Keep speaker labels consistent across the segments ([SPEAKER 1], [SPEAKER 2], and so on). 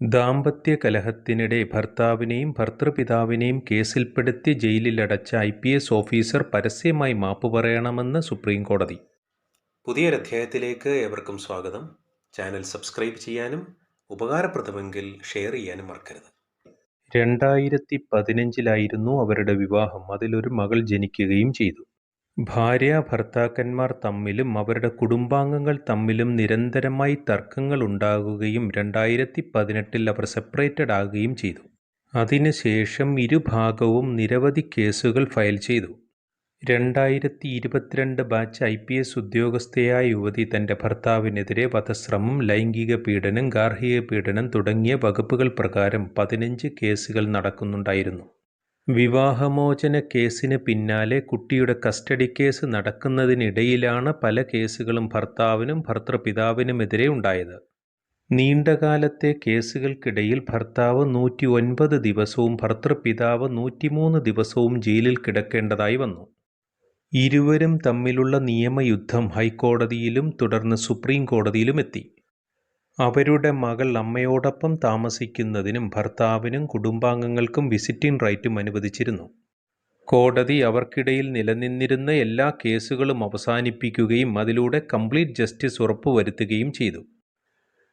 [SPEAKER 1] ദാമ്പത്യ കലഹത്തിനിടെ ഭർത്താവിനെയും ഭർതൃപിതാവിനെയും കേസിൽപ്പെടുത്തി ജയിലിലടച്ച ഐ പി എസ് ഓഫീസർ പരസ്യമായി മാപ്പ് പറയണമെന്ന് സുപ്രീം കോടതി പുതിയൊരധ്യായത്തിലേക്ക് ഏവർക്കും സ്വാഗതം. ചാനൽ സബ്സ്ക്രൈബ് ചെയ്യാനും ഉപകാരപ്രദമെങ്കിൽ ഷെയർ ചെയ്യാനും മറക്കരുത്. രണ്ടായിരത്തി പതിനഞ്ചിലായിരുന്നു അവരുടെ വിവാഹം. അതിലൊരു മകൾ ജനിക്കുകയും ചെയ്തു. ഭാര്യാഭർത്താക്കന്മാർ തമ്മിലും അവരുടെ കുടുംബാംഗങ്ങൾ തമ്മിലും നിരന്തരമായി തർക്കങ്ങൾ ഉണ്ടാകുകയും രണ്ടായിരത്തി പതിനെട്ടിൽ അവർ സെപ്പറേറ്റഡ് ആകുകയും ചെയ്തു. അതിനുശേഷം ഇരുഭാഗവും നിരവധി കേസുകൾ ഫയൽ ചെയ്തു. രണ്ടായിരത്തി ഇരുപത്തിരണ്ട് ബാച്ച് ഐ പി എസ് ഉദ്യോഗസ്ഥയായ യുവതി തന്റെ ഭർത്താവിനെതിരെ വധശ്രമം ലൈംഗിക പീഡനം ഗാർഹിക പീഡനം തുടങ്ങിയ വകുപ്പുകൾ പ്രകാരം പതിനഞ്ച് കേസുകൾ നടക്കുന്നുണ്ടായിരുന്നു. വിവാഹമോചന കേസിന് പിന്നാലെ കുട്ടിയുടെ കസ്റ്റഡി കേസ് നടക്കുന്നതിനിടയിലാണ് പല കേസുകളും ഭർത്താവിനും ഭർത്തൃപിതാവിനുമെതിരെ ഉണ്ടായത്. നീണ്ടകാലത്തെ കേസുകൾക്കിടയിൽ ഭർത്താവ് നൂറ്റി ഒൻപത് ദിവസവും ഭർത്തൃപിതാവ് നൂറ്റിമൂന്ന് ദിവസവും ജയിലിൽ കിടക്കേണ്ടതായി വന്നു. ഇരുവരും തമ്മിലുള്ള നിയമയുദ്ധം ഹൈക്കോടതിയിലും തുടർന്ന് സുപ്രീം കോടതിയിലും എത്തി. അവരുടെ മകൾ അമ്മയോടൊപ്പം താമസിക്കുന്നതിനും ഭർത്താവിനും കുടുംബാംഗങ്ങൾക്കും വിസിറ്റിംഗ് റൈറ്റും അനുവദിച്ചിരുന്നു. കോടതി അവർക്കിടയിൽ നിലനിന്നിരുന്ന എല്ലാ കേസുകളും അവസാനിപ്പിക്കുകയും അതിലൂടെ കംപ്ലീറ്റ് ജസ്റ്റിസ് ഉറപ്പുവരുത്തുകയും ചെയ്തു.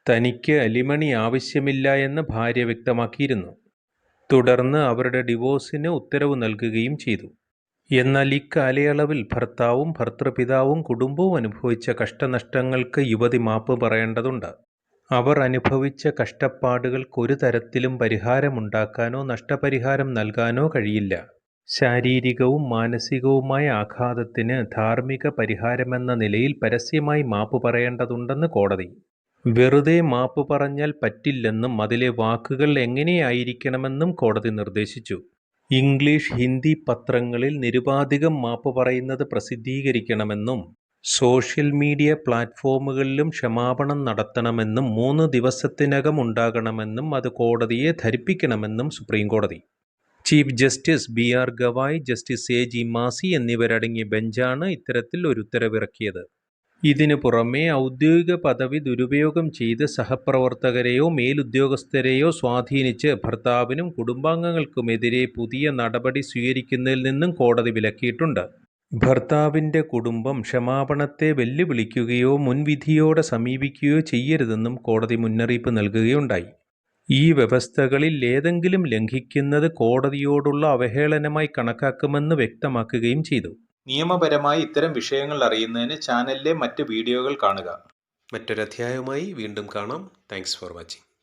[SPEAKER 1] തനിക്ക് അലിമണി ആവശ്യമില്ല എന്ന് ഭാര്യ വ്യക്തമാക്കിയിരുന്നു. തുടർന്ന് അവരുടെ ഡിവോഴ്സിന് ഉത്തരവ് നൽകുകയും ചെയ്തു. എന്നാൽ ഇക്കാലയളവിൽ ഭർത്താവും ഭർത്തൃപിതാവും കുടുംബവും അനുഭവിച്ച കഷ്ടനഷ്ടങ്ങൾക്ക് യുവതി മാപ്പ് പറയേണ്ടതുണ്ട്. അവർ അനുഭവിച്ച കഷ്ടപ്പാടുകൾക്കൊരു തരത്തിലും പരിഹാരമുണ്ടാക്കാനോ നഷ്ടപരിഹാരം നൽകാനോ കഴിയില്ല. ശാരീരികവും മാനസികവുമായ ആഘാതത്തിന് ധാർമ്മിക പരിഹാരമെന്ന നിലയിൽ പരസ്യമായി മാപ്പ് പറയേണ്ടതുണ്ടെന്ന് കോടതി. വെറുതെ മാപ്പ് പറഞ്ഞാൽ പറ്റില്ലെന്നും അതിലെ വാക്കുകൾ എങ്ങനെയായിരിക്കണമെന്നും കോടതി നിർദ്ദേശിച്ചു. ഇംഗ്ലീഷ് ഹിന്ദി പത്രങ്ങളിൽ നിരുപാധികം മാപ്പ് പറയുന്നത് പ്രസിദ്ധീകരിക്കണമെന്നും സോഷ്യൽ മീഡിയ പ്ലാറ്റ്ഫോമുകളിലും ക്ഷമാപണം നടത്തണമെന്നും മൂന്ന് ദിവസത്തിനകം ഉണ്ടാകണമെന്നും അത് കോടതിയെ ധരിപ്പിക്കണമെന്നും സുപ്രീം കോടതി. Chief justice B R Gavai justice A G Masih എന്നിവരടങ്ങിയ ബെഞ്ചാണ് ഇത്തരത്തിൽ ഒരു ഉത്തരവിറക്കിയത്. ഇതിനു പുറമെ ഔദ്യോഗിക പദവി ദുരുപയോഗം ചെയ്ത് സഹപ്രവർത്തകരെയോ മേലുദ്യോഗസ്ഥരെയോ സ്വാധീനിച്ച് ഭർത്താവിനും കുടുംബാംഗങ്ങൾക്കുമെതിരെ പുതിയ നടപടി സ്വീകരിക്കുന്നതിൽ നിന്നും കോടതി വിലക്കിയിട്ടുണ്ട്. ഭർത്താവിന്റെ കുടുംബം ക്ഷമാപണത്തെ വെല്ലുവിളിക്കുകയോ മുൻവിധിയോടെ സമീപിക്കുകയോ ചെയ്യരുതെന്നും കോടതി മുന്നറിയിപ്പ് നൽകുകയുണ്ടായി. ഈ വ്യവസ്ഥകളിൽ ഏതെങ്കിലും ലംഘിക്കുന്നത് കോടതിയോടുള്ള അവഹേളനമായി കണക്കാക്കുമെന്ന് വ്യക്തമാക്കുകയും ചെയ്തു. നിയമപരമായി ഇത്തരം വിഷയങ്ങൾ അറിയുന്നതിന് ചാനലിലെ മറ്റ് വീഡിയോകൾ കാണുക. മറ്റൊരധ്യായവുമായി വീണ്ടും കാണാം. Thanks for watching.